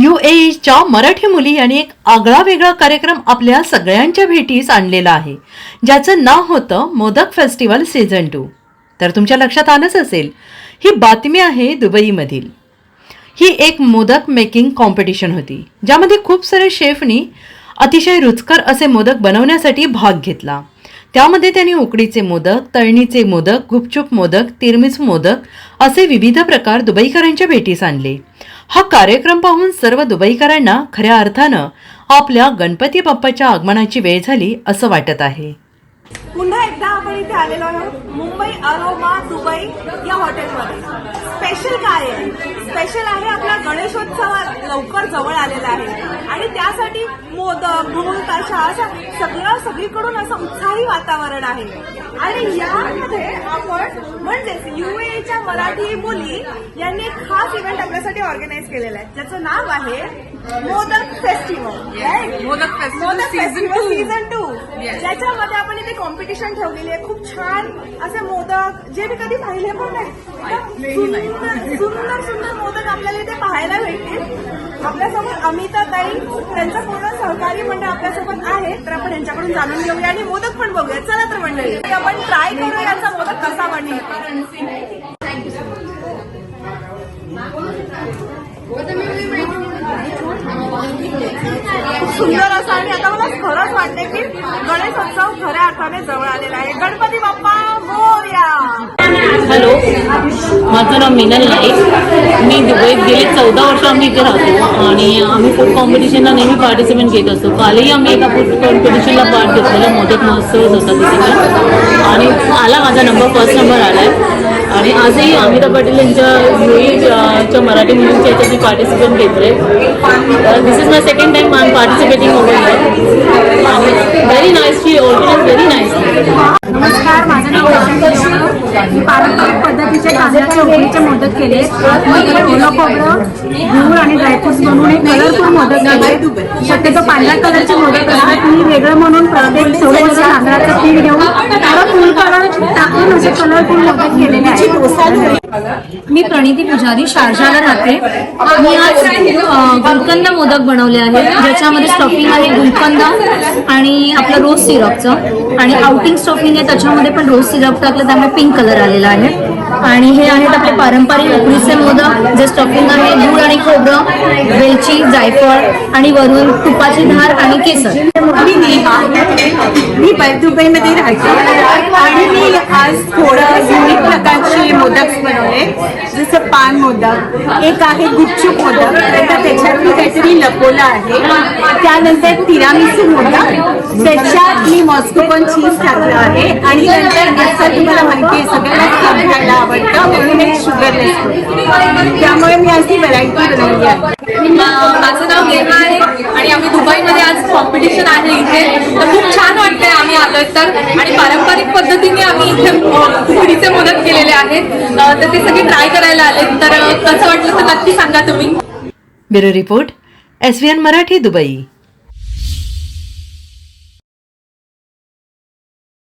You च्या मराठी मुली यांनी एक आगळा वेगळा कार्यक्रम आपल्या सगळ्यांच्या भेटीस आणलेला आहे. ज्याचं नाव होतं मोदक फेस्टिवल सीझन टू. तर तुमच्या लक्षात आलंच असेल ही बातमी आहे दुबईमधील. ही एक मोदक मेकिंग कॉम्पिटिशन होती ज्यामध्ये खूप सारे शेफनी अतिशय रुचकर असे मोदक बनवण्यासाठी भाग घेतला. त्यामध्ये त्यांनी उकडीचे मोदक तळणीचे मोदक गुपचूप मोदक तिरमिस मोदक असे विविध प्रकार दुबईकरांच्या भेटीस आणले. हा कार्यक्रम पाहून सर्व दुबईकरांना खऱ्या अर्थानं आपल्या गणपती बाप्पाच्या आगमनाची वेळ झाली असं वाटत आहे. एकदा आपण इथे आलेलो आहोत मुंबई अरोमा दुबई या हॉटेलमध्ये स्पेशल काय आहे स्पेशल आहे आपला गणेशोत्सव लवकर जवळ आलेला आहे आणि त्यासाठी मोदक ढोल ताशा असं सगळं सगळीकडून असं उत्साही वातावरण आहे आणि यामध्ये आपण म्हणजेच युएच्या मराठी मुली यांनी एक खास इव्हेंट आपल्यासाठी ऑर्गनाईज केलेला आहे ज्याचं नाव आहे modak festival? Modak festival. Season two. ज्याच्यामध्ये आपण इथे कॉम्पिटिशन ठेवलेली आहे. खूप छान असे मोदक जे मी कधी पाहिले पण नाही. सुंदर सुंदर सुंदर मोदक आपल्याला इथे पाहायला भेटतील. आपल्यासोबत अमिता ताई त्यांचं पूर्ण सहकारी मंडळ आपल्यासोबत आहे. तर आपण यांच्याकडून जाणून घेऊया आणि मोदक पण बघूया. चला तर मंडळी आपण ट्राय करूया यांचा मोदक कसा बनेल. खूप सुंदर असं आणि आता मला खरंच वाटते की गणेशोत्सव खऱ्या अर्थाने जवळ आलेला आहे. गणपती बाप्पा मोर्या! हॅलो माझं नाव मिनल नाईक. मी दुबईत गेले चौदा वर्ष आम्ही इथे राहतो आणि आम्ही फूड कॉम्पिटिशनला नेहमी पार्टिसिपेट घेत असतो. कालही आम्ही एका फूड कॉम्पिटिशनला पार्ट घेतलेला. मोदक महोत्सवच होता तिथे आणि आला माझा नंबर फर्स्ट नंबर आला आहे आणि आजही अमिताभ पाटील यांच्या युईच्या मराठी मुलींच्या याच्यात मी पार्टिसिपेट घेतले Uh, this is my second time I'm participating over here. Very nicely organized, very nicely. नमस्कार माझं नाव मी पारंपरिक पद्धतीच्या कांद्याचे उकडीचे मोदक केले. मी ओलं खोबरं गूळ आणि ड्रायफ्रुट्स बनवून एक कलरफुल मोदक केले. शक्यतो पांढऱ्या कलरचे मोदक असतात मी वेगळं म्हणून प्रत्येक थोडं तांदळाचं पीठ घेऊन त्याला फुल कलर टाकून असे कलरफुल मोदक केलेले आहेत. मी प्रणिती पुजारी शारजाला राहते. मी आज गुलकंद मोदक बनवले आहेत. ज्याच्यामध्ये स्टफिंग आहे गुलकंद आणि आपलं रोज सिरपचं आणि आउटिंग स्टफिंग आहे त्याच्यामध्ये पण रोज सिरप टाकलं त्यामुळे पिंक कलर आलेला आहे. आणि हे आहेत आपले पारंपरिक उकडीचे मोदक जे स्टफिंग आहे दूध आणि खोबरं वेलची जायफळ आणि वरून तुपाची धार आणि केसर. मी दुबईमध्ये राहते. आणि मी आज थोडं युनिक प्रकारचे मोदक पान मोदक एक आहे गुपचूप मोदक तर त्याच्यात मी काहीतरी लपवलं आहे. त्यानंतर तिरामिसू मोदक त्याच्यात मी मॉस्कोपन चीज टाकलं आहे. आणि नंतर असं तुम्हाला माहिती आहे सगळ्यांनाच कप खायला आवडतं म्हणून एक शुगर त्यामुळे मी अशी व्हरायटी बनवली आहे. माझं नाव आहे आणि आम्ही दुबईमध्ये आज कॉम्पिटिशन आहे इथे. तर खूप छान वाटतंय आम्ही आलोय तर. आणि पारंपरिक पद्धतीने आम्ही इथे अ, उकडीचे मोदक केलेले आहेत. तर ते सगळे ट्राय करायला आले तर कसं वाटलं तर नक्की सांगा तुम्ही. Bureau report S Marathi Dubai.